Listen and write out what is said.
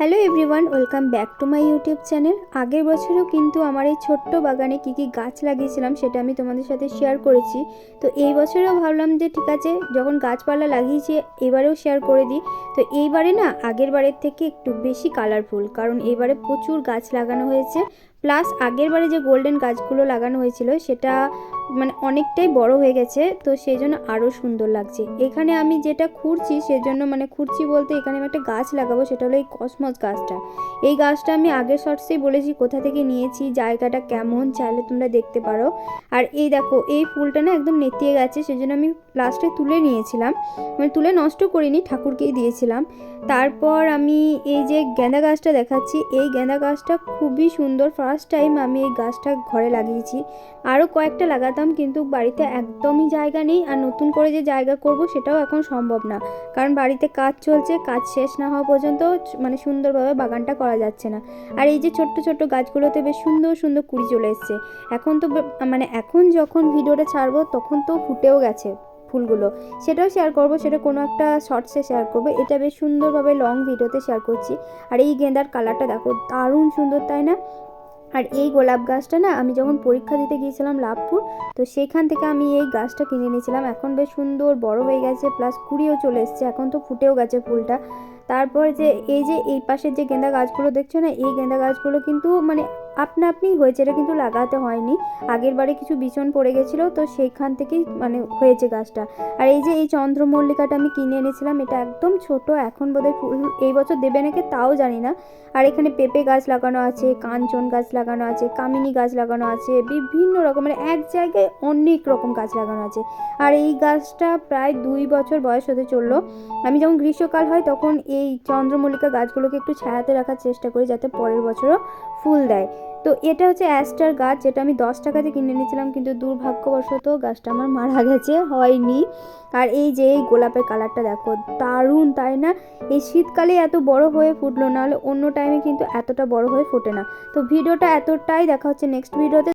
Hello everyone, welcome back to my YouTube channel. আগের বছরও কিন্তু আমার এই ছোট্ট বাগানে কী কী গাছ লাগিয়েছিলাম সেটা আমি তোমাদের সাথে শেয়ার করেছি। তো এই বছরেও ভাবলাম যে ঠিক আছে, যখন গাছপালা লাগিয়েছি, এবারেও শেয়ার করে দিই। তো এইবারে না, আগের বারের থেকে একটু বেশি কালারফুল কারণ এবারে প্রচুর গাছ লাগানো হয়েছে। প্লাস আগের বারে যে গোল্ডেন গাছগুলো লাগানো হয়েছিল, সেটা মানে অনেকটাই বড় হয়ে গেছে, তো সেই জন্য আরও সুন্দর লাগছে। এখানে আমি যেটা খুঁড়ছি, সেজন্য মানে খুঁড়ছি বলতে এখানে আমি একটা গাছ লাগাবো, সেটা হলো এই কসমস গাছটা। এই গাছটা আমি আগের শর্টসেই বলেছি, কোথা থেকে নিয়েছি, জায়গাটা কেমন, চাইলে তোমরা দেখতে পারো। আর এই দেখো, এই ফুলটা না একদম নেতিয়ে গেছে, সেজন্য আমি লাস্টে তুলে নিয়েছিলাম। মানে তুলে নষ্ট করিনি, ঠাকুরকেই দিয়েছিলাম। তারপর আমি এই যে গেঁদা গাছটা দেখাচ্ছি, এই গেঁদা গাছটা খুবই সুন্দর ফার্স্ট টাইম আমি এই গাছটা ঘরে লাগিয়েছি। আরও কয়েকটা লাগাতাম কিন্তু বাড়িতে একদমই জায়গা নেই আর নতুন করে যে জায়গা করব সেটাও এখন সম্ভব না। কারণ বাড়িতে কাজ চলছে, কাজ শেষ না হওয়া পর্যন্ত মানে সুন্দরভাবে বাগানটা করা যাচ্ছে না। আর এই যে ছোট্ট ছোট্ট গাছগুলোতে বেশ সুন্দর সুন্দর কুড়ি চলে এসছে। এখন তো মানে এখন যখন ভিডিওটা ছাড়বো তখন তো ফুটেও গেছে ফুলগুলো। সেটাও শেয়ার করব, সেটা কোনো একটা শর্টসে শেয়ার করব। এটা বেশ সুন্দরভাবে লং ভিডিওতে শেয়ার করছি। আর এই গেঁদার কালারটা দেখো, দারুণ সুন্দর, তাই না? আর এই গোলাপ গাছটা না আমি যখন পরীক্ষা দিতে গিয়েছিলাম লাভপুর, তো সেখান থেকে আমি এই গাছটা কিনে নিয়েছিলাম এখন বেশ সুন্দর বড় হয়ে গেছে প্লাস কুড়িও চলে এসছে। এখন তো ফুটেও গেছে ফুলটা। তারপর যে এই যে এই পাশের যে গেঁদা গাছগুলো দেখছ না, এই গেঁদা গাছগুলো কিন্তু মানে আপনা আপনি হয়েছে, এটা কিন্তু লাগাতে হয়নি। আগের বারে কিছু বিচন পড়ে গেছিল, তো সেইখান থেকেই মানে হয়েছে গাছটা। আর এই যে এই চন্দ্রমল্লিকাটা আমি কিনে এনেছিলাম, এটা একদম ছোট, এখন বোধহয় ফুল এই বছর দেবে নাকি তাও জানি না। আর এখানে পেঁপে গাছ লাগানো আছে, কাঞ্চন গাছ লাগানো আছে, কামিনী গাছ লাগানো আছে, বিভিন্ন রকমের এক জায়গায় অনেক রকম গাছ লাগানো আছে। আর এই গাছটা প্রায় দুই বছর বয়স হতে চলল। আমি যখন গ্রীষ্মকাল হয়, তখন এই চন্দ্রমল্লিকা গাছগুলোকে একটু ছায়াতে রাখার চেষ্টা করি, যাতে পরের বছরও ফুল দেয়। তো এটা হচ্ছে অ্যাস্টার গাছ, যেটা আমি দশ টাকাতে কিনে নিয়েছিলাম কিন্তু দুর্ভাগ্যবশত গাছটা আমার মারা গেছে, হয়নি। আর এই যে এই গোলাপের কালারটা দেখো, দারুণ, তাই না? এই শীতকালে এত বড় হয়ে ফুটলো না হলে অন্য টাইমে কিন্তু এতটা বড় হয়ে ফোটে না। তো ভিডিওটা এতটাই, দেখা হচ্ছে নেক্সট ভিডিওতে